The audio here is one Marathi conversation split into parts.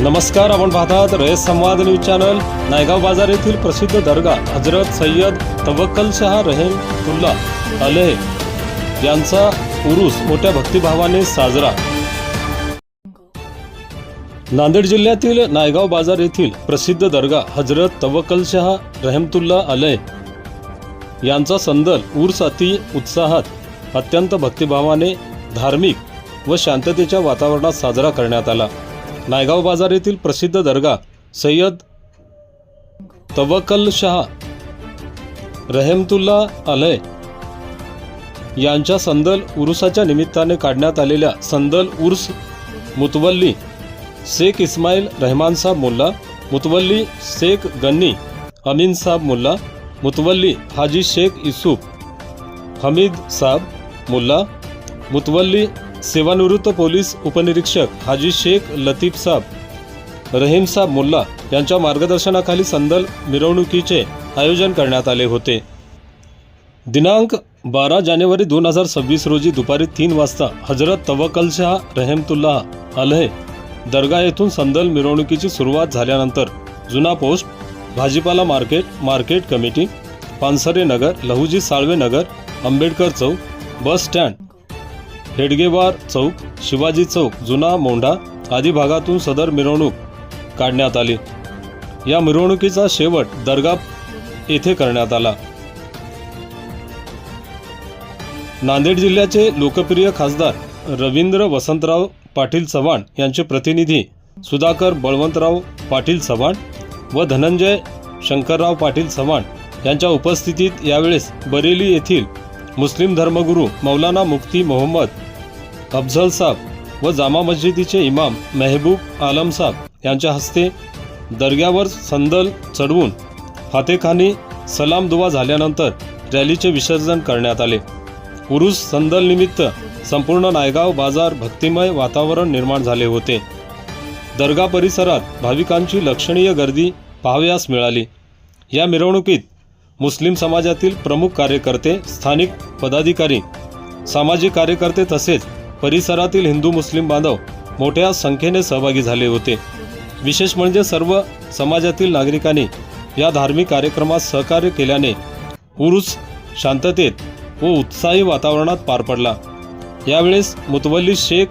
नमस्कार आपण पाहतात रयत संवाद न्यूज चॅनल. नायगाव बाजार येथील प्रसिद्ध दर्गा हजरत सय्यद तवक्कल शहा रहेमतुल्ला अलेह. यांचा उरूस मोठ्या भक्तिभावाने साजरा. नांदेड जिल्ह्यातील नायगाव बाजार येथील प्रसिद्ध दर्गा हजरत तवक्कल शहा रहमतुल्ला अलय यांचा संदल ऊर्स अति उत्साहात अत्यंत भक्तिभावाने धार्मिक व शांततेच्या वातावरणात साजरा करण्यात आला. नायगाव बाजार येथील प्रसिद्ध दर्गा सय्यद तवकल शाह रहमतुल्ला अलय यांच्या संदल उरुसाच्या निमित्ताने काढण्यात आलेल्या संदल उर्स मुतवल्ली शेख इस्माईल रहमान साहब मुल्ला मुतवल्ली शेख गन्नी अमीन साहब मुल्ला मुतवल्ली हाजी शेख इसूफ हमीद साहब मुल्ला मुतवल्ली सेवानिवृत्त पोलीस उपनिरीक्षक हाजी शेख लतीफ साहब रहीम साहब मुल्ला यांच्या मार्गदर्शनाखाली संदल मिरवणुकीचे आयोजन करण्यात आले होते. दिनांक बारा जानेवारी दोन हजार सव्वीस रोजी दुपारी तीन वाजता हजरत तवक्कल शाह रहेमतुल्लाह अलहे दर्गा येथून संदल मिरवणुकीची सुरुवात झाल्यानंतर जुना पोस्ट भाजीपाला market market committee Pansare Nagar Lahuji Salve Nagar Ambedkar चौक बस स्टँड हेडगेवार चौक शिवाजी चौक जुना मोंढा आदी भागातून सदर मिरवणूक काढण्यात आली. या मिरवणुकीचा शेवट दर्गा येथे करण्यात आला. नांदेड जिल्ह्याचे लोकप्रिय खासदार रवींद्र वसंतराव पाटील चव्हाण यांचे प्रतिनिधी सुधाकर बळवंतराव पाटील चव्हाण व धनंजय शंकरराव पाटील चव्हाण यांच्या उपस्थितीत यावेळेस बरेली येथील मुस्लिम धर्मगुरू मौलाना मुफ्ती मोहम्मद अफझल साहब व जामा मस्जिदीचे इमाम मेहबूब आलम साहब यांच्या हस्ते दर्ग्यावर संदल चढवून फातेखानी सलाम दुवा झाल्यानंतर रॅलीचे विसर्जन करण्यात आले. उरुस संदल निमित्त संपूर्ण नायगाव बाजार भक्तिमय वातावरण निर्माण झाले होते. दर्गा परिसरात भाविकांची लक्षणीय गर्दी पाहावयास मिळाली. या मिरवणुकीत मुस्लिम समाजातील प्रमुख कार्यकर्ते स्थानिक पदाधिकारी सामाजिक कार्यकर्ते तसेच परिसरातील हिंदू मुस्लिम बांधव मोठ्या संख्येने सहभागी झाले होते. विशेष म्हणजे सर्व समाजातील नागरिकांनी या धार्मिक कार्यक्रमात सहकार्य केल्याने उरुस शांततेत व उत्साही वातावरणात पार पडला. मुतवल्ली शेख,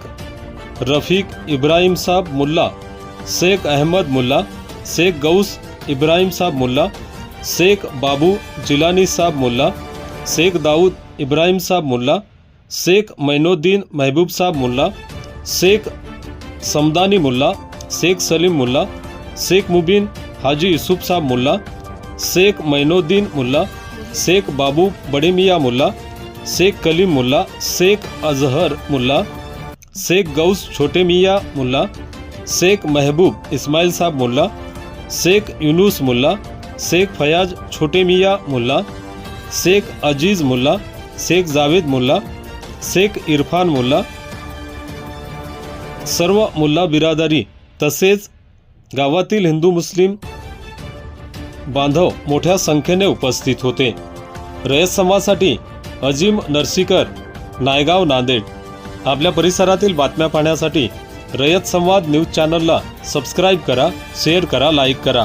रफीक इब्राहिम साहब मुल्ला, शेख अहमद मुल्ला, शेख गौस इब्राहिम साहब मुल्ला, शेख बाबू जिलानी साहब मुल्ला, शेख दाऊद इब्राहिम साहब मुल्ला, शेख मैनुद्दीन महबूब साहब मुल्ला, शेख समदानी मुल्ला, शेख सलीम मुल्ला, शेख मुबीन हाजी युसुफ साहब मुल्ला, शेख मैनुद्दीन मुल्ला शेख बाबू बड़े मियाँ मुल्ला शेख कलीम मुल्ला शेख अजहर मुल्ला शेख गौस छोटे मियाँ मुल्ला शेख महबूब इस्माइल साहब मुल्ला शेख यूनुस मुल्ला शेख फयाज छोटे मिया मुल्ला शेख अजीज मुल्ला शेख जावेद मुल्ला शेख इरफान मुल्ला सर्व मुल्ला बिरादारी तसेच गावातील हिंदू मुस्लिम बांधव मोठ्या संख्येने उपस्थित होते. रयत समाजासाठी अजिम नरसीकर नायगाव नांदेड. आपल्या परिसरातील बातम्या पाहण्यासाठी रयत संवाद न्यूज चॅनलला सबस्क्राईब करा शेअर करा लाईक करा.